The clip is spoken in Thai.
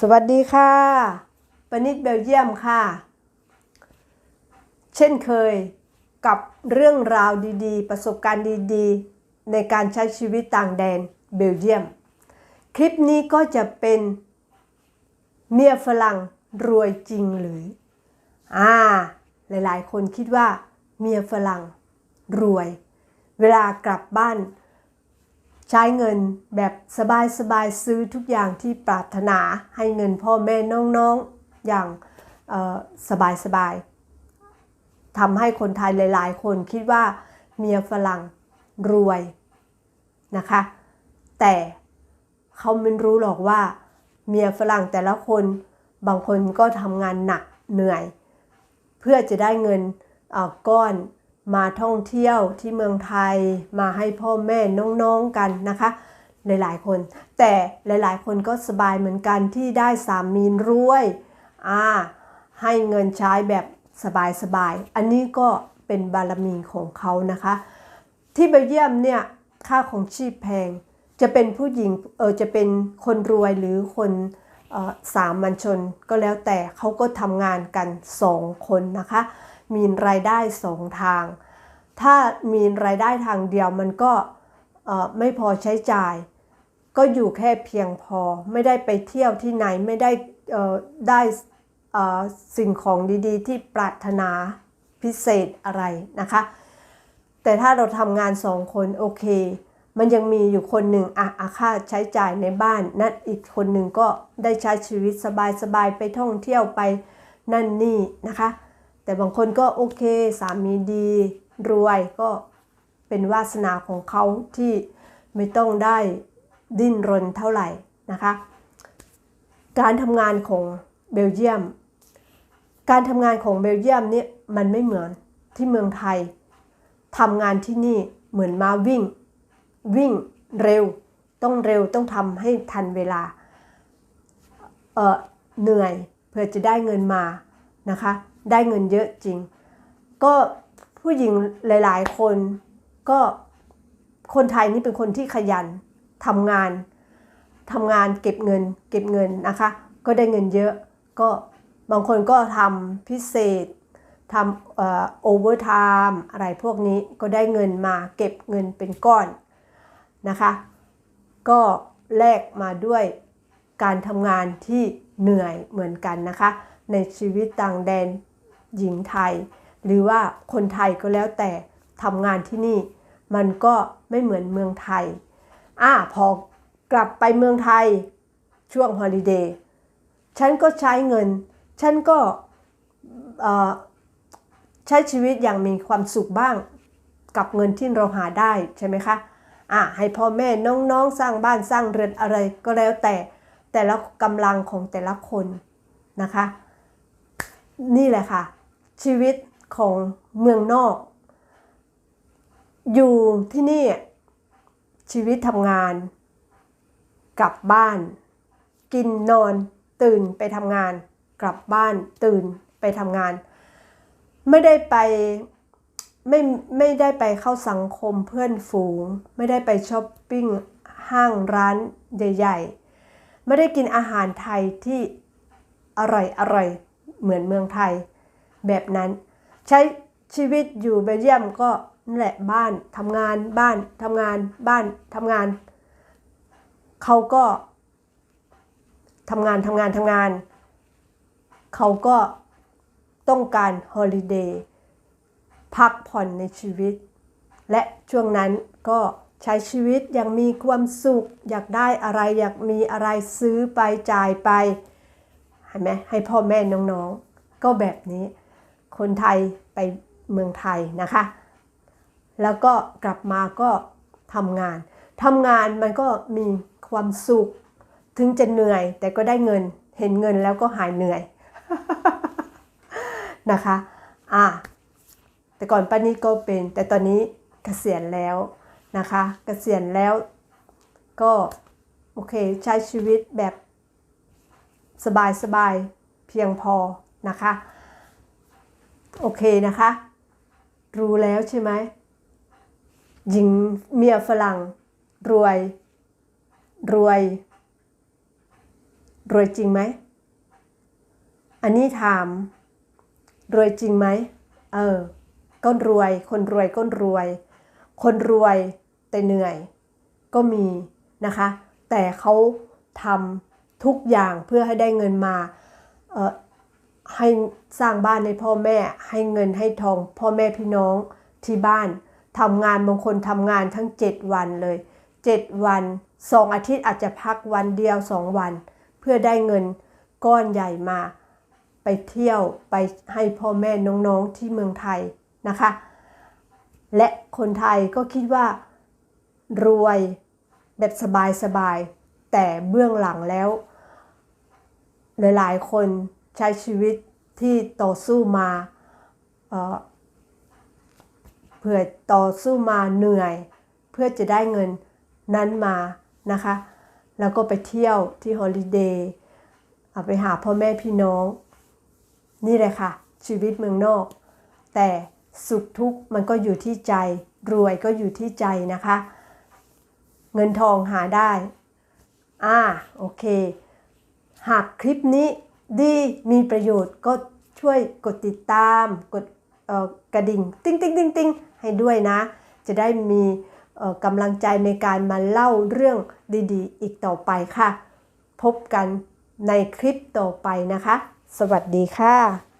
สวัสดีค่ะปนิดเบลเยียมค่ะ เช่นเคยกับเรื่องราวดีๆ ประสบการณ์ดีๆ ในการใช้ชีวิตต่างแดนเบลเยียม คลิปนี้ก็จะเป็นเมียฝรั่งรวยจริงหรือ อ่า หลายๆ คนคิดว่าเมียฝรั่งรวย เวลากลับบ้าน ใช้เงินแบบสบายๆซื้อทุกอย่างที่ปรารถนาให้เงินพ่อแม่น้องๆอย่างสบายๆทำให้คนไทยหลาย ๆ คนคิดว่าเมียฝรั่งรวยนะคะ แต่เขาไม่รู้หรอกว่าเมียฝรั่งแต่ละคนบางคนก็ทำงานหนักเหนื่อย เพื่อจะได้เงินก้อน มาท่องเที่ยวที่เมืองไทย มาให้พ่อแม่น้องๆกันนะคะ หลายๆคน แต่หลายๆ คนก็สบายเหมือนกันที่ได้สามีรวยอ่าให้เงินใช้แบบสบายๆ อันนี้ก็เป็นบารมีของเขานะคะ ที่เบลเยียมเนี่ยค่าของชีพแพง จะเป็นผู้หญิงเออจะเป็นคนรวยหรือคนสามัญชนก็แล้วแต่เขาก็ทำงานกันสองคนนะคะ มีรายได้สองทาง ถ้ามีรายได้ทางเดียวมันก็ไม่พอใช้จ่าย ก็อยู่แค่เพียงพอไม่ได้ไปเที่ยวที่ไหนไม่ได้ได้สิ่งของดีๆ ที่ปรารถนาพิเศษอะไรนะคะ แต่ถ้าเราทำงานสองคนโอเค มันยังมีอยู่คนหนึ่งอะอาค่าใช้จ่ายในบ้านนั่นอีกคนหนึ่งก็ได้ใช้ชีวิตสบายๆไปท่องเที่ยวไปนั่นนี่นะคะ แต่บางคนก็โอเคสามีดีรวยก็เป็นวาสนาของเขาที่ไม่ต้องได้ดิ้นรนเท่าไหร่นะคะ การทำงานของเบลเยียม การทำงานของเบลเยียมเนี่ยมันไม่เหมือนที่เมืองไทยทำงานที่นี่เหมือนมาวิ่ง วิ่งเร็ว ต้องเร็วต้องทำให้ทันเวลาเเหนื่อยเพื่อจะได้เงินมานะคะ ได้เงินเยอะจริง ก็ผู้หญิงหลาย ๆ คนก็คนไทยนี่เป็นคนที่ขยันทำงานทำงานเก็บเงิน เก็บเงินนะคะ ก็ได้เงินเยอะก็บางคนก็ทำพิเศษทำโอเวอร์ไทม์อะไรพวกนี้ก็ได้เงินมาเก็บเงินเป็นก้อนนะคะ ก็แลกมาด้วยการทำงานที่เหนื่อยเหมือนกันนะคะ ในชีวิตต่างแดน หญิงไทย หรือว่าคนไทยก็แล้วแต่ทำงานที่นี่ มันก็ไม่เหมือนเมืองไทยอ่าพอกลับไปเมืองไทยช่วงฮอลิเดย์ฉันก็ใช้เงิน ฉันก็ใช้ชีวิตอย่างมีความสุขบ้างกับเงินที่เราหาได้ใช่ไหมคะอะให้พ่อแม่น้องๆ สร้างบ้านสร้างเรือนอะไรก็แล้วแต่แต่ละกำลังของแต่ละคนนะคะ นี่แหละค่ะ ชีวิตของเมืองนอก อยู่ที่นี่ชีวิตทำงาน กลับบ้าน กินนอนตื่นไปทำงาน กลับบ้านตื่นไปทำงาน ไม่ได้ไปไม่ไม่ได้ไปเข้าสังคมเพื่อนฝูง ไม่ได้ไปช้อปปิ้งห้างร้านใหญ่ๆ ไม่ได้กินอาหารไทยที่อร่อยอร่อยเหมือนเมืองไทย แบบนั้น ใช้ชีวิตอยู่เบลเยียมก็นั่นแหละบ้านทำงานบ้านทำงานบ้านทำงาน เขาก็ทำงานทำงานทำงาน เขาก็ต้องการฮอลิเดย์พักผ่อนในชีวิต และช่วงนั้นก็ใช้ชีวิตอย่างมีความสุข อยากได้อะไรอยากมีอะไรซื้อไปจ่ายไปเห็นไหมให้พ่อแม่น้องๆ ก็แบบนี้ คนไทยไปเมืองไทยนะคะ แล้วก็กลับมาก็ทำงานทำงานมันก็มีความสุข ถึงจะเหนื่อย แต่ก็ได้เงินเห็นเงินแล้วก็หายเหนื่อยนะคะอ่าแต่ก่อนป้านี่ก็เป็น แต่ตอนนี้เกษียณแล้วนะคะเกษียณแล้วก็โอเคใช้ชีวิตแบบสบายสบายเพียงพอนะคะ โอเคนะคะ รู้แล้วใช่ไหมหญิงเมียฝรั่ง รวย รวย รวยจริงไหม อันนี้ถาม รวยจริงไหม เออ ก็รวย คนรวยก็รวย คนรวยแต่เหนื่อย ก็มีนะคะ แต่เขาทำทุกอย่างเพื่อให้ได้เงินมาเออ ให้สร้างบ้านให้พ่อแม่ ให้เงินให้ทอง พ่อแม่พี่น้องที่บ้านทำงานบางคนทำงานทั้ง 7 วันเลย 7 วัน2องอาทิตย์อาจจะพักวันเดียว2วัน เพื่อได้เงินก้อนใหญ่มา ไปเที่ยวไปให้พ่อแม่น้องๆที่เมืองไทยนะคะ และคนไทยก็คิดว่า รวยแบบสบายๆแต่เบื้องหลังแล้ว หลายๆคน ใช้ชีวิตที่ต่อสู้มาเเพื่อต่อสู้มาเหนื่อย เพื่อจะได้เงินนั้นมานะคะ แล้วก็ไปเที่ยวที่ฮอลิเดย์เอาไปหาพ่อแม่พี่น้อง นี่แหละค่ะ ชีวิตเมืองนอก แต่สุขทุกข์มันก็อยู่ที่ใจ รวยก็อยู่ที่ใจนะคะ เงินทองหาได้ อ่า โอเค หากคลิปนี้ ดีมีประโยชน์ก็ช่วยกดติดตาม กดกระดิ่ง ติ๊งติ๊งติ๊งติ๊งให้ด้วยนะ จะได้มีกำลังใจในการมาเล่าเรื่องดี ๆ อีกต่อไปค่ะ พบกันในคลิปต่อไปนะคะ สวัสดีค่ะ